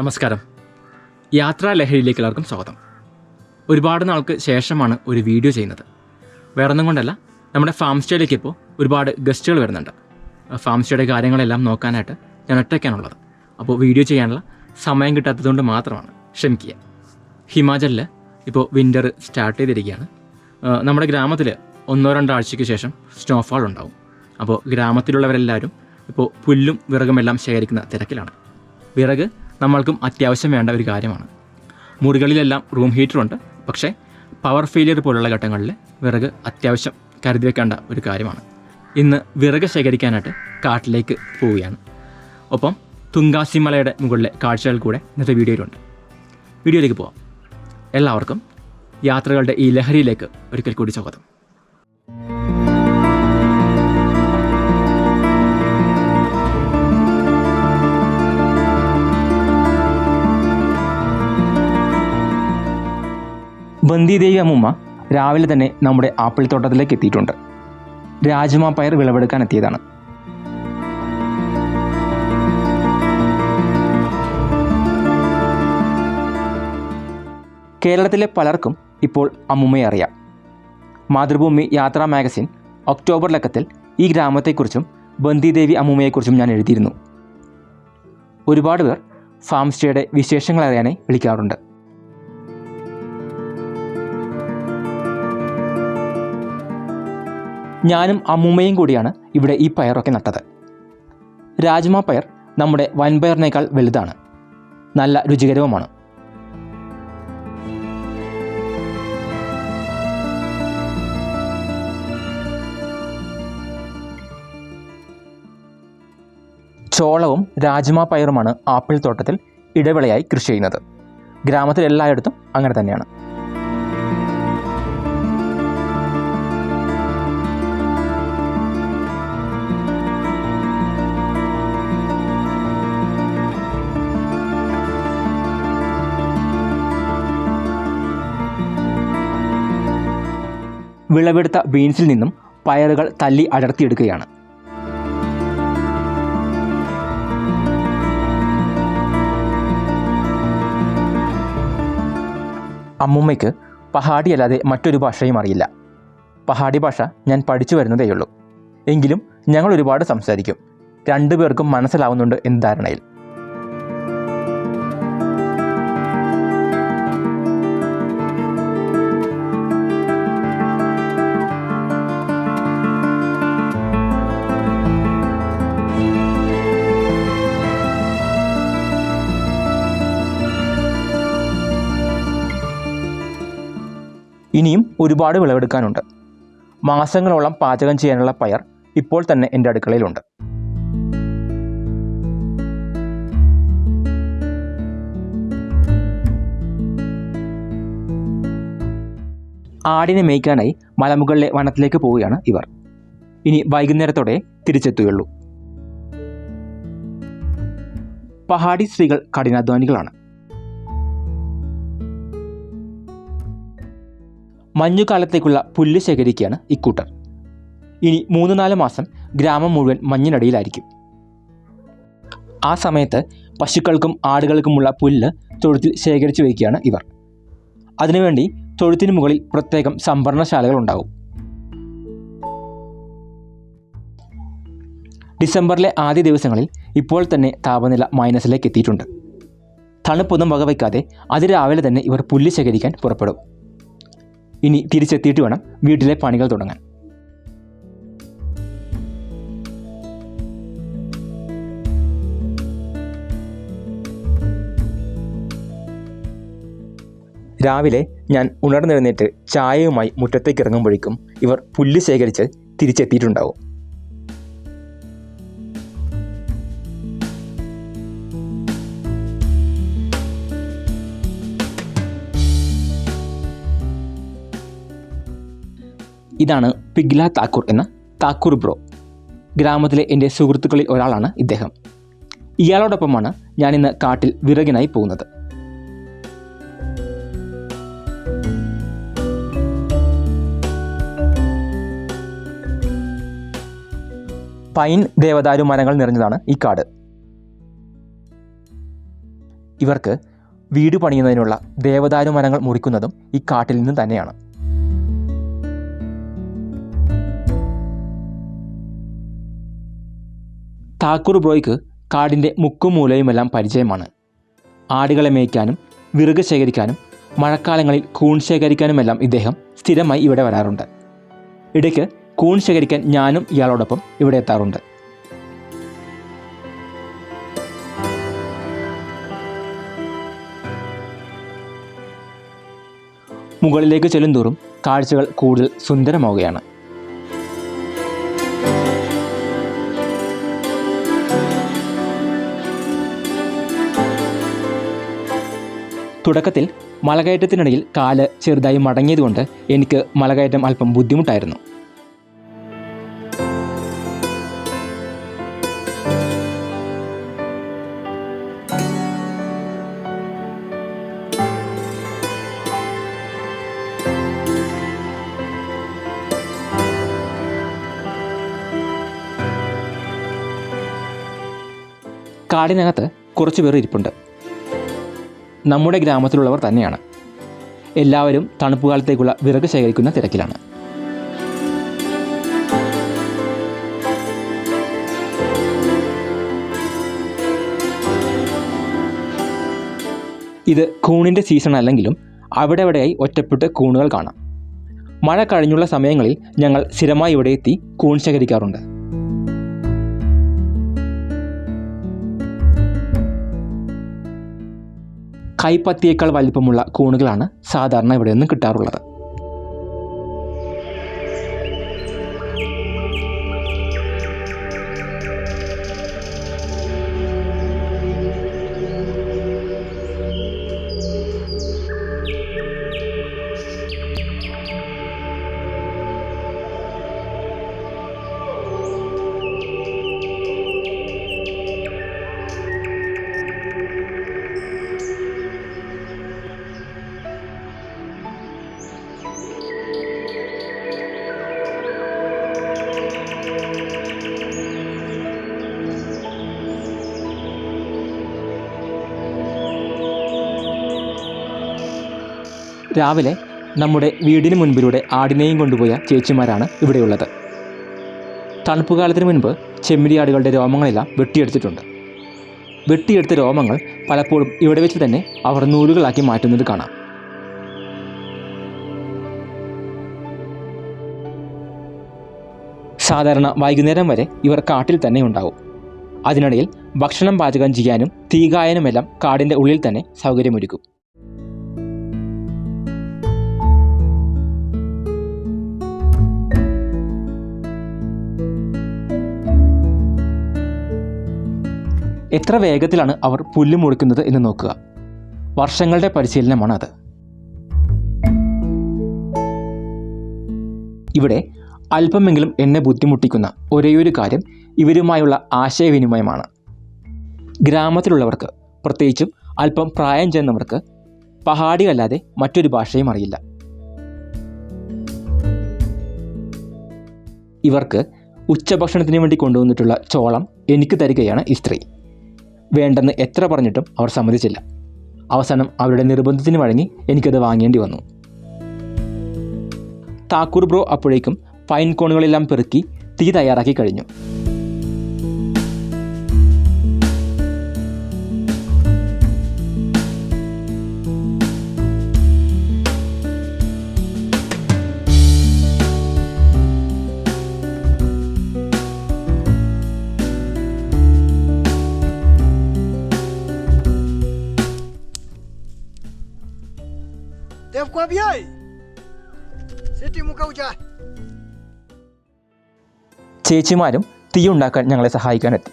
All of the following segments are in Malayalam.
നമസ്കാരം. യാത്രാ ലഹരിയിലേക്ക് എല്ലാവർക്കും സ്വാഗതം. ഒരുപാട് നാൾക്ക് ശേഷമാണ് ഒരു വീഡിയോ ചെയ്യുന്നത്. വേറൊന്നും കൊണ്ടല്ല നമ്മുടെ ഫാം സ്റ്റേയിലേക്ക് ഇപ്പോൾ ഒരുപാട് ഗസ്റ്റുകൾ വരുന്നുണ്ട്. ഫാം സ്റ്റേയുടെ കാര്യങ്ങളെല്ലാം നോക്കാനായിട്ട് ഞാൻ ഒറ്റയ്ക്കാണുള്ളത്. അപ്പോൾ വീഡിയോ ചെയ്യാനുള്ള സമയം കിട്ടാത്തതുകൊണ്ട് മാത്രമാണ് ക്ഷമിക്കുക. ഹിമാചലിൽ ഇപ്പോൾ വിന്റർ സ്റ്റാർട്ട് ചെയ്തിരിക്കുകയാണ്. നമ്മുടെ ഗ്രാമത്തിൽ ഒന്നോ രണ്ടോ ആഴ്ചയ്ക്ക് ശേഷം സ്നോഫാൾ ഉണ്ടാവും. അപ്പോൾ ഗ്രാമത്തിലുള്ളവരെല്ലാവരും ഇപ്പോൾ പുല്ലും വിറകുമെല്ലാം ശേഖരിക്കുന്ന തിരക്കിലാണ്. വിറക് നമ്മൾക്കും അത്യാവശ്യം വേണ്ട ഒരു കാര്യമാണ്. മുറികളിലെല്ലാം റൂം ഹീറ്ററുണ്ട്. പക്ഷേ പവർ ഫെയിലിയർ പോലുള്ള ഘട്ടങ്ങളിൽ വിറക് അത്യാവശ്യം കരുതി വെക്കേണ്ട ഒരു കാര്യമാണ്. ഇന്ന് വിറക് ശേഖരിക്കാനായിട്ട് കാട്ടിലേക്ക് പോവുകയാണ്. ഒപ്പം തുങ്കാസി മലയുടെ മുകളിലെ കാഴ്ചകൾ കൂടെ ഇന്നത്തെ വീഡിയോയിലുണ്ട്. വീഡിയോയിലേക്ക് പോവാം. എല്ലാവർക്കും യാത്രകളുടെ ഈ ലഹരിയിലേക്ക് ഒരിക്കൽ കൂടി സ്വാഗതം. ബന്ദിദേവി അമ്മൂമ്മ രാവിലെ തന്നെ നമ്മുടെ ആപ്പിൾ തോട്ടത്തിലേക്ക് എത്തിയിട്ടുണ്ട്. രാജ്മ പയർ വിളവെടുക്കാൻ എത്തിയതാണ്. കേരളത്തിലെ പലർക്കും ഇപ്പോൾ അമ്മുമ്മയെ അറിയാം. മാതൃഭൂമി യാത്രാ മാഗസിൻ ഒക്ടോബർ ലക്കത്തിൽ ഈ ഗ്രാമത്തെക്കുറിച്ചും ബന്ദിദേവി അമ്മുമ്മയെക്കുറിച്ചും ഞാൻ എഴുതിയിരുന്നു. ഒരുപാട് പേർ ഫാം സ്റ്റേയുടെ വിശേഷങ്ങൾ അറിയാനായി വിളിക്കാറുണ്ട്. ഞാനും അമ്മൂമ്മയും കൂടിയാണ് ഇവിടെ ഈ പയറൊക്കെ നട്ടത്. രാജ്മ പയർ നമ്മുടെ വൻപയറിനേക്കാൾ വലുതാണ്. നല്ല രുചികരവുമാണ്. ചോളവും രാജ്മ പയറുമാണ് ആപ്പിൾ തോട്ടത്തിൽ ഇടവിളയായി കൃഷി ചെയ്യുന്നത്. ഗ്രാമത്തിൽ എല്ലായിടത്തും അങ്ങനെ തന്നെയാണ്. വിളവെടുത്ത ബീൻസിൽ നിന്നും പയറുകൾ തല്ലി അടർത്തിയെടുക്കുകയാണ്. അമ്മുമ്മയ്ക്ക് പഹാടി അല്ലാതെ മറ്റൊരു ഭാഷയും അറിയില്ല. പഹാടി ഭാഷ ഞാൻ പഠിച്ചു വരുന്നതേയുള്ളൂ. എങ്കിലും ഞങ്ങൾ ഒരുപാട് സംസാരിക്കും. രണ്ടുപേർക്കും മനസ്സിലാവുന്നുണ്ട് എന്ന് ധാരണയിൽ. ഇനിയും ഒരുപാട് വിളവെടുക്കാനുണ്ട്. മാസങ്ങളോളം പാചകം ചെയ്യാനുള്ള പയർ ഇപ്പോൾ തന്നെ എന്റെ അടുക്കളയിലുണ്ട്. ആടിനെ മേയ്ക്കാനായി മലമുകളിലെ വനത്തിലേക്ക് പോവുകയാണ് ഇവർ. ഇനി വൈകുന്നേരത്തോടെ തിരിച്ചെത്തുകയുള്ളൂ. പഹാഡി സ്ത്രീകൾ കഠിനാധ്വാനികളാണ്. മഞ്ഞുകാലത്തേക്കുള്ള പുല്ല് ശേഖരിക്കുകയാണ് ഇക്കൂട്ടർ. ഇനി മൂന്ന് നാല് മാസം ഗ്രാമം മുഴുവൻ മഞ്ഞിനടിയിലായിരിക്കും. ആ സമയത്ത് പശുക്കൾക്കും ആടുകൾക്കുമുള്ള പുല്ല് തൊഴുത്തിൽ ശേഖരിച്ചു വയ്ക്കുകയാണ് ഇവർ. അതിനുവേണ്ടി തൊഴുത്തിന് മുകളിൽ പ്രത്യേകം സംഭരണശാലകൾ ഉണ്ടാകും. ഡിസംബറിലെ ആദ്യ ദിവസങ്ങളിൽ ഇപ്പോൾ തന്നെ താപനില മൈനസിലേക്ക് എത്തിയിട്ടുണ്ട്. തണുപ്പൊന്നും വകവയ്ക്കാതെ അതിരാവിലെ തന്നെ ഇവർ പുല്ല് ശേഖരിക്കാൻ പുറപ്പെടും. ഇനി തിരിച്ചെത്തിയിട്ട് വേണം വീട്ടിലെ പണികൾ തുടങ്ങാൻ. രാവിലെ ഞാൻ ഉണർന്നെഴുന്നേറ്റ് ചായയുമായി മുറ്റത്തേക്ക് ഇറങ്ങുമ്പോഴേക്കും ഇവർ പുല്ല് ശേഖരിച്ച് തിരിച്ചെത്തിയിട്ടുണ്ടാവും. ഇതാണ് പിഗ്ല താക്കൂർ എന്ന താക്കൂർ ബ്രോ. ഗ്രാമത്തിലെ എന്റെ സുഹൃത്തുക്കളിൽ ഒരാളാണ് ഇദ്ദേഹം. ഇയാളോടൊപ്പമാണ് ഞാനിന്ന് കാട്ടിൽ വിറകിനായി പോകുന്നത്. പൈൻ ദേവദാരു മരങ്ങൾ നിറഞ്ഞതാണ് ഈ കാട്. ഇവർക്ക് വീട് പണിയുന്നതിനുള്ള ദേവദാരു മരങ്ങൾ മുറിക്കുന്നതും ഈ കാട്ടിൽ നിന്ന് തന്നെയാണ്. താക്കൂർ ബ്രോയ്ക്ക് കാടിന്റെ മുക്കും മൂലയുമെല്ലാം പരിചയമാണ്. ആടുകളെ മേയ്ക്കാനും വിറക് ശേഖരിക്കാനും മഴക്കാലങ്ങളിൽ കൂൺ ശേഖരിക്കാനുമെല്ലാം ഇദ്ദേഹം സ്ഥിരമായി ഇവിടെ വരാറുണ്ട്. ഇടയ്ക്ക് കൂൺ ശേഖരിക്കാൻ ഞാനും ഇയാളോടൊപ്പം ഇവിടെ എത്താറുണ്ട്. മുകളിലേക്ക് ചെല്ലുന്തോറും കാഴ്ചകൾ കൂടുതൽ സുന്ദരമാവുകയാണ്. തുടക്കത്തിൽ മലകയറ്റത്തിനിടയിൽ കാൽ ചെറുതായി മടങ്ങിയതുകൊണ്ട് എനിക്ക് മലകയറ്റം അല്പം ബുദ്ധിമുട്ടായിരുന്നു. കാടിനകത്ത് കുറച്ചുപേർ ഇരിപ്പുണ്ട്. നമ്മുടെ ഗ്രാമത്തിലുള്ളവർ തന്നെയാണ്. എല്ലാവരും തണുപ്പ് കാലത്തേക്കുള്ള വിറക് ശേഖരിക്കുന്ന തിരക്കിലാണ്. ഇത് കൂണിന്റെ സീസൺ അല്ലെങ്കിലും അവിടെ ഇവിടെയായി ഒറ്റപ്പെട്ട് കൂണുകൾ കാണാം. മഴ കഴിഞ്ഞുള്ള സമയങ്ങളിൽ ഞങ്ങൾ സ്ഥിരമായി ഇവിടെ എത്തി കൂൺ ശേഖരിക്കാറുണ്ട്. കൈപ്പത്തിയേക്കാൾ വലിപ്പമുള്ള കൂണുകളാണ് സാധാരണ ഇവിടെ നിന്നും കിട്ടാറുള്ളത്. രാവിലെ നമ്മുടെ വീടിന് മുൻപിലൂടെ ആടിനെയും കൊണ്ടുപോയ ചേച്ചിമാരാണ് ഇവിടെയുള്ളത്. തണുപ്പ് കാലത്തിന് മുൻപ് ചെമ്മിരിയാടുകളുടെ രോമങ്ങളെല്ലാം വെട്ടിയെടുത്തിട്ടുണ്ട്. വെട്ടിയെടുത്ത രോമങ്ങൾ പലപ്പോഴും ഇവിടെ വെച്ച് തന്നെ അവർ നൂലുകളാക്കി മാറ്റുന്നത് കാണാം. സാധാരണ വൈകുന്നേരം വരെ ഇവർ കാട്ടിൽ തന്നെ ഉണ്ടാവും. അതിനിടയിൽ ഭക്ഷണം പാചകം ചെയ്യാനും തീകായനുമെല്ലാം കാടിന്റെ ഉള്ളിൽ തന്നെ സൗകര്യമൊരുക്കും. എത്ര വേഗത്തിലാണ് അവർ പുല്ല് മുറിക്കുന്നത് എന്ന് നോക്കുക. വർഷങ്ങളുടെ പരിശീലനമാണ് അത്. ഇവിടെ അല്പമെങ്കിലും എന്നെ ബുദ്ധിമുട്ടിക്കുന്ന ഒരേയൊരു കാര്യം ഇവരുമായുള്ള ആശയവിനിമയമാണ്. ഗ്രാമത്തിലുള്ളവർക്ക് പ്രത്യേകിച്ചും അല്പം പ്രായം ചെന്നവർക്ക് പഹാടി അല്ലാതെ മറ്റൊരു ഭാഷയും അറിയില്ല. ഇവർക്ക് ഉച്ചഭക്ഷണത്തിന് വേണ്ടി കൊണ്ടുവന്നിട്ടുള്ള ചോളം എനിക്ക് തരികയാണ് ഈ സ്ത്രീ. വേണ്ടെന്ന് എത്ര പറഞ്ഞിട്ടും അവർ സമ്മതിച്ചില്ല. അവസാനം അവരുടെ നിർബന്ധത്തിന് വഴങ്ങി എനിക്കത് വാങ്ങേണ്ടി വന്നു. താക്കൂർ ബ്രോ അപ്പോഴേക്കും ഫൈൻ കോണുകളെല്ലാം പെറുക്കി തീ തയ്യാറാക്കി കഴിഞ്ഞു. ചേച്ചിമാരും തീ ഉണ്ടാക്കാൻ ഞങ്ങളെ സഹായിക്കാനെത്തി.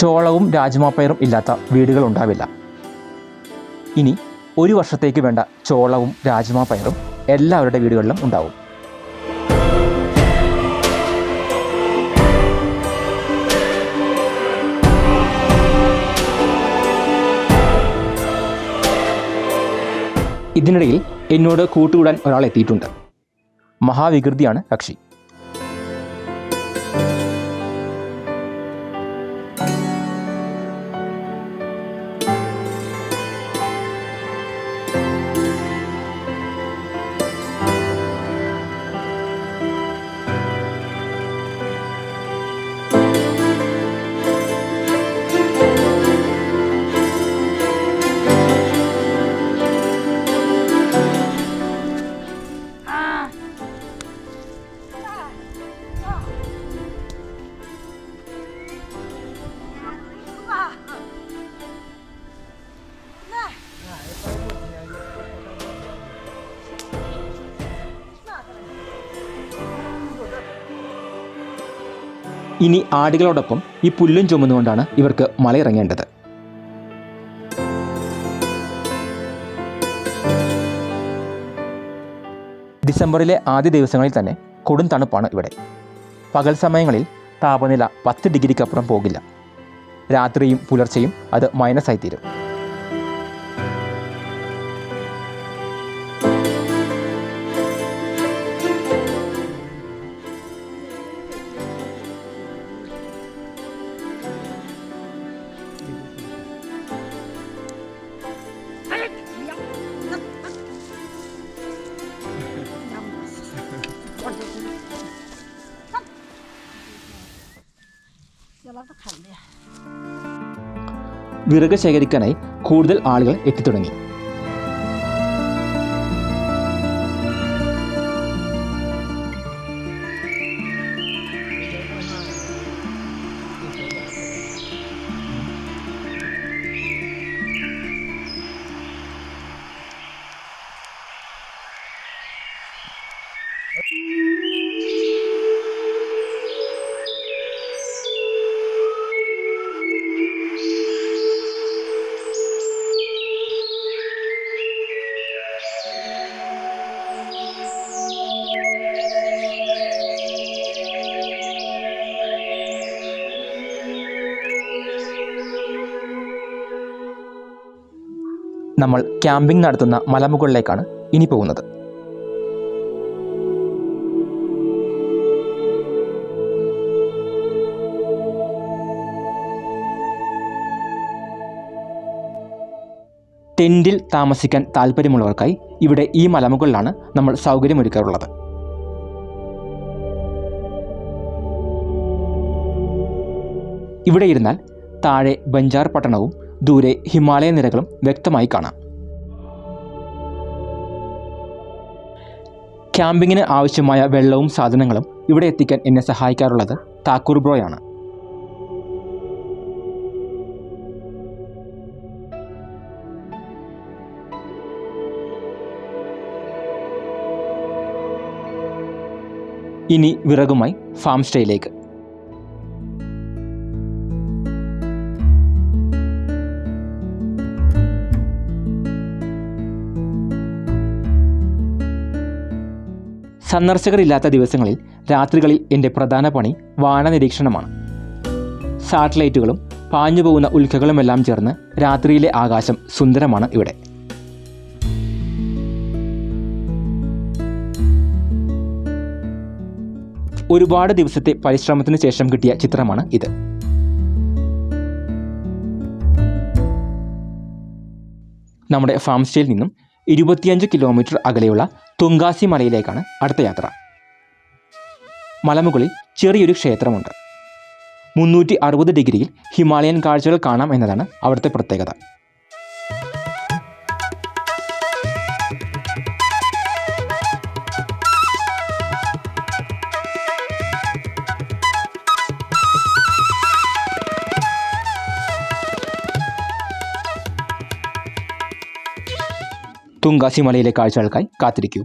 ചോളവും രാജ്മാപ്പയറും ഇല്ലാത്ത വീടുകൾ ഉണ്ടാവില്ല ഇനി ഒരു വർഷത്തേക്ക് വേണ്ട ചോളവും രാജ്മാപ്പയറും പയറും എല്ലാവരുടെ വീടുകളിലും ഉണ്ടാവും. ഇതിനിടയിൽ എന്നോട് കൂട്ടുകൂടാൻ ഒരാൾ എത്തിയിട്ടുണ്ട്. മഹാവികൃതിയാണ് കക്ഷി ഇനി ആടുകളോടൊപ്പം ഈ പുല്ലും ചുമന്നുകൊണ്ടാണ് ഇവർക്ക് മലയിറങ്ങേണ്ടത്. ഡിസംബറിലെ ആദ്യ ദിവസങ്ങളിൽ തന്നെ കൊടും തണുപ്പാണ് ഇവിടെ. പകൽ സമയങ്ങളിൽ താപനില പത്ത് ഡിഗ്രിക്കപ്പുറം പോകില്ല. രാത്രിയും പുലർച്ചെയും അത് മൈനസ് വിറക് ശേഖരിക്കാനായി കൂടുതൽ ആളുകൾ എത്തിത്തുടങ്ങി. നമ്മൾ ക്യാമ്പിംഗ് നടത്തുന്ന മലമുകളിലേക്കാണ് ഇനി പോകുന്നത്. ടെന്റിൽ താമസിക്കാൻ താല്പര്യമുള്ളവർക്കായി ഇവിടെ ഈ മലമുകളിലാണ് നമ്മൾ സൗകര്യമൊരുക്കാറുള്ളത്. ഇവിടെ ഇരുന്നാൽ താഴെ ബഞ്ചാർ പട്ടണവും ദൂരെ ഹിമാലയ നിരകളും വ്യക്തമായി കാണാം. ക്യാമ്പിങ്ങിന് ആവശ്യമായ വെള്ളവും സാധനങ്ങളും ഇവിടെ എത്തിക്കാൻ എന്നെ സഹായിക്കാറുള്ളത് താക്കൂർ ബ്രോയാണ് ഇനി വിറകുമായി ഫാം സ്റ്റേയിലേക്ക്. സന്ദർശകരില്ലാത്ത ദിവസങ്ങളിൽ രാത്രികളിൽ എന്റെ പ്രധാന പണി വാന നിരീക്ഷണമാണ്. സാറ്റലൈറ്റുകളും പാഞ്ഞു പോകുന്ന ഉൽക്കകളുമെല്ലാം ചേർന്ന് രാത്രിയിലെ ആകാശം സുന്ദരമാണ് ഇവിടെ. ഒരുപാട് ദിവസത്തെ പരിശ്രമത്തിന് ശേഷം കിട്ടിയ ചിത്രമാണ് ഇത്. നമ്മുടെ ഫാം സ്റ്റേയിൽ നിന്നും ഇരുപത്തിയഞ്ച് കിലോമീറ്റർ അകലെയുള്ള തുങ്കാസി മലയിലേക്കാണ് അടുത്ത യാത്ര. മലമുകളിൽ ചെറിയൊരു ക്ഷേത്രമുണ്ട്. മുന്നൂറ്റി അറുപത് ഡിഗ്രിയിൽ ഹിമാലയൻ കാഴ്ചകൾ കാണാം എന്നതാണ് അവിടുത്തെ പ്രത്യേകത. തുങ്കാസി മലയിലെ കാഴ്ചകൾക്കായി കാത്തിരിക്കൂ.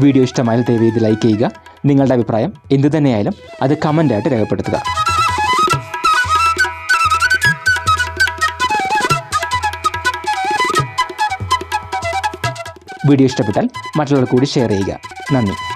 വീഡിയോ ഇഷ്ടമായാൽ ദയവ് ചെയ്ത് ലൈക്ക് ചെയ്യുക നിങ്ങളുടെ അഭിപ്രായം എന്തു തന്നെയായാലും അത് കമന്റായിട്ട് രേഖപ്പെടുത്തുക. വീഡിയോ ഇഷ്ടപ്പെട്ടാൽ മറ്റുള്ളവർ കൂടി ഷെയർ ചെയ്യുക. നന്ദി.